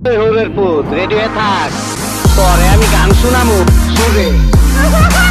হবের পুত রেডিও থাক। পরে আমি গান শুনামু শুনে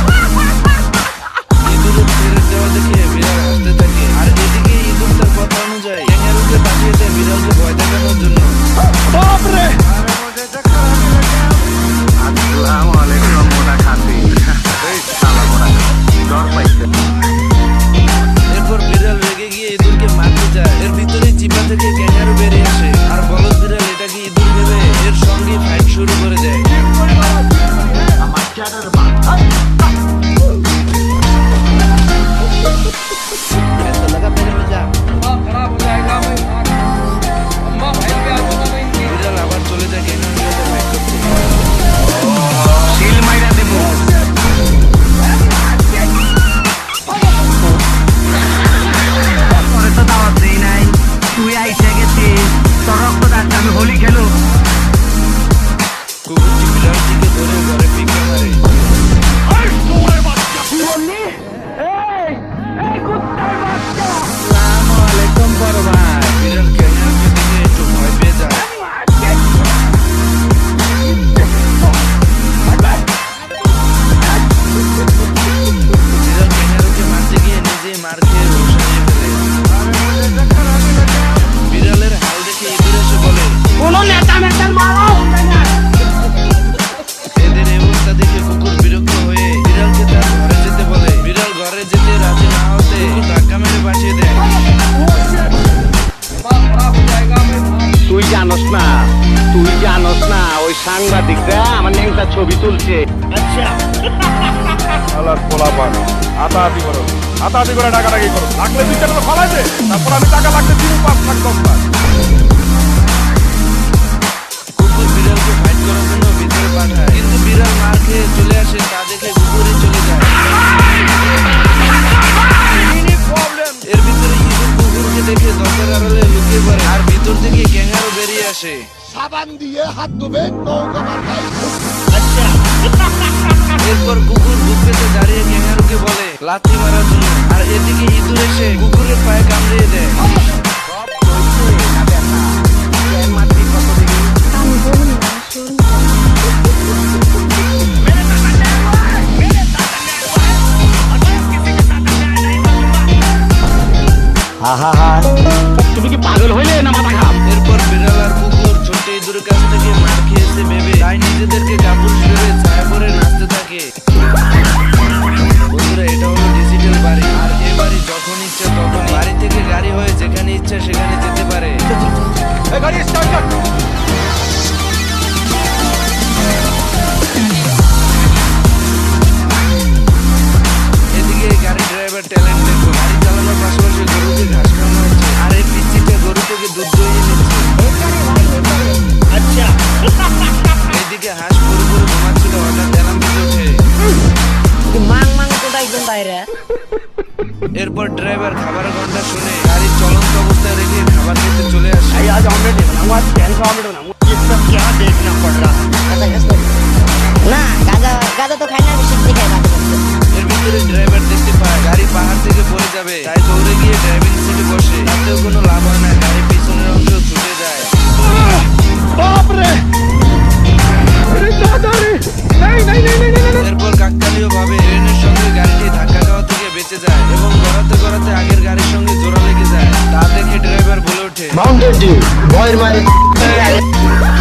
Hey! জানোস না তুই জানোস না ওই সাংবাদিকরা আমার নেংটা ছবি তুলছে। আলার পোলাপান আতাহাতি করো। আতাহাতি করে টাকাটাকি করো। লাগলে দুই টাকা তো ফলাইছে তারপর আমি টাকা লাগলে দিন পাঁচ লাখ দশ লাখ। আড়ালে লুকিয়ে পড়ে আর ভিতর থেকে ক্যাঙ্গারু বেরিয়ে আসে এরপর কুকুর বুক দাঁড়িয়ে ক্যাঙ্গারুকে বলে লাথি মারার জন্য আর এদিকে ইঁদুর এসে কুকুরের পায়ে কামড়িয়ে দেয় আমি বলুন না গাড়ি স্টার্ট কর এদিকে গাড়ি ড্রাইভার ট্যালেন্ট দেখো গাড়ি চালানোর পাশাপাশি গরুকে ঘাস খাওয়ানো হচ্ছে। আর এই গরু থেকে দুধ দইয়ে নিচ্ছে। এদিকে হাঁস পুরো পুরো ঘুমাচ্ছিল হঠাৎ অ্যালার্ম বেজে ওঠে মাং মাং কোথায় এরপর ড্রাইভার খাবারের ঘণ্টা শুনে পাহাড় থেকে পড়ে যাবে। কোনো লাভ হয় না গাড়ি পিছনের অংশ ছুটে যায়। এরপর ট্রেনের সঙ্গে গাড়িটি ধাক্কা খাওয়া থেকে বেঁচে যায় এবং গড়াতে গড়াতে আগের গাড়ির সঙ্গে জোড়া লেগে যায়। তা দেখে ড্রাইভার বলে Mountain Dew, boy, my.